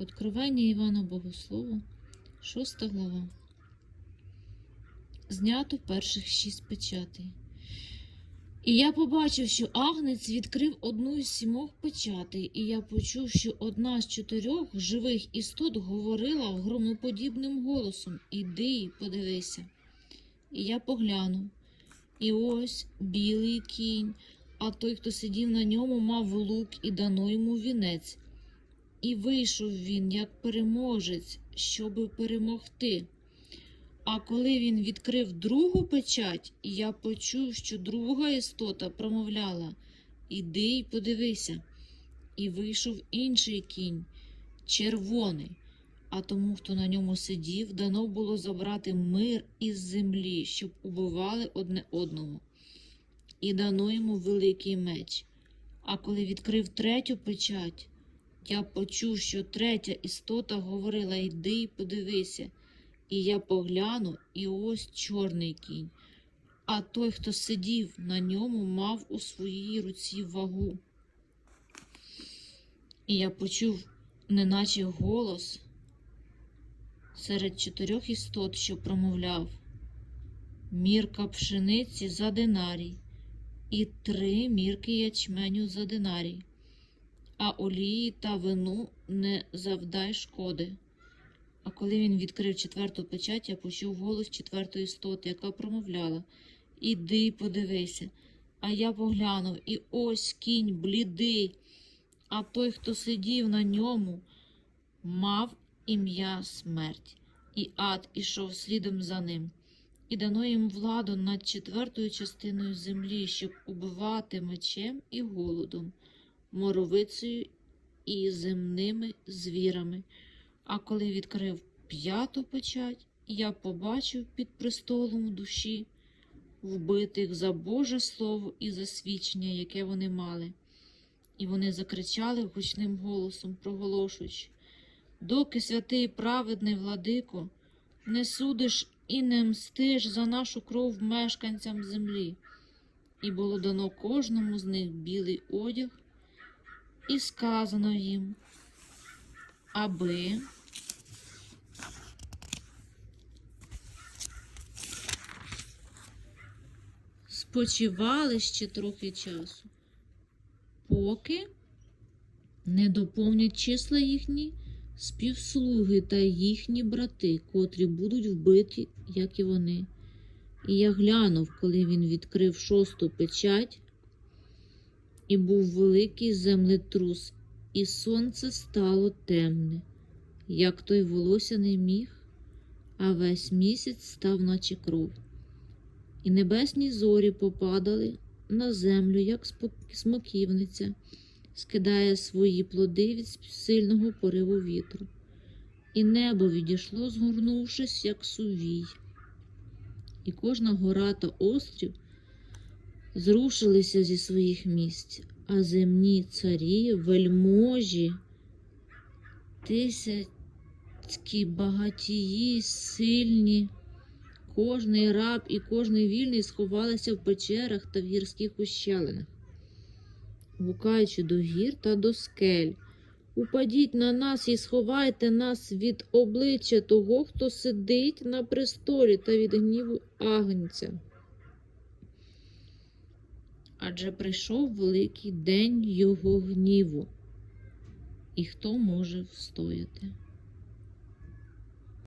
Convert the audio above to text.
Откровення Івана Богослова, 6 глава. Знято перших шість печатей. І я побачив, що агнець відкрив одну із сімох печатей, і я почув, що одна з чотирьох живих істот говорила громоподібним голосом Іди подивися. І я поглянув, і ось білий кінь, а той, хто сидів на ньому, мав лук і дано йому вінець. І вийшов він, як переможець, щоби перемогти. А коли він відкрив другу печать, я почув, що друга істота промовляла Іди й подивися. І вийшов інший кінь, червоний, а тому, хто на ньому сидів, дано було забрати мир із землі, щоб убивали одне одного. І дано йому великий меч. А коли відкрив третю печать, я почув, що третя істота говорила Йди й подивися. І я поглянув, і ось чорний кінь. А той, хто сидів на ньому, мав у своїй руці вагу. І я почув, неначе голос серед чотирьох істот, що промовляв мірка пшениці за динарій, і три мірки ячменю за динарій, а олії та вину не завдай шкоди. А коли він відкрив четверту печать, я почув голос четвертої істоти, яка промовляла Іди подивися. А я поглянув, і ось кінь блідий, а той, хто сидів на ньому, мав ім'я смерть, і ад ішов слідом за ним. І дано їм владу над четвертою частиною землі, щоб убивати мечем і голодом, моровицею і земними звірами. А коли відкрив п'яту печать, я побачив під престолом душі вбитих за Боже Слово і за свідчення, яке вони мали. І вони закричали гучним голосом, проголошуючи, доки святий праведний владико, не судиш і не мстиш за нашу кров мешканцям землі. І було дано кожному з них білий одяг, і сказано їм, аби спочивали ще трохи часу, поки не доповнять числа їхні співслуги та їхні брати, котрі будуть вбиті, як і вони. І я глянув, коли він відкрив шосту печать, і був великий землетрус, і сонце стало темне, як той волосяний міг, а весь місяць став, наче кров. І небесні зорі попадали на землю, як смоківниця, скидає свої плоди від сильного пориву вітру. І небо відійшло, згорнувшись, як сувій. І кожна гора та острів зрушилися зі своїх місць, а земні царі, вельможі, тисячки багатії, сильні. Кожний раб і кожний вільний сховалися в печерах та в гірських ущелинах, гукаючи до гір та до скель. Упадіть на нас і сховайте нас від обличчя того, хто сидить на престолі та від гніву агнця. Адже прийшов великий день його гніву, і хто може встояти?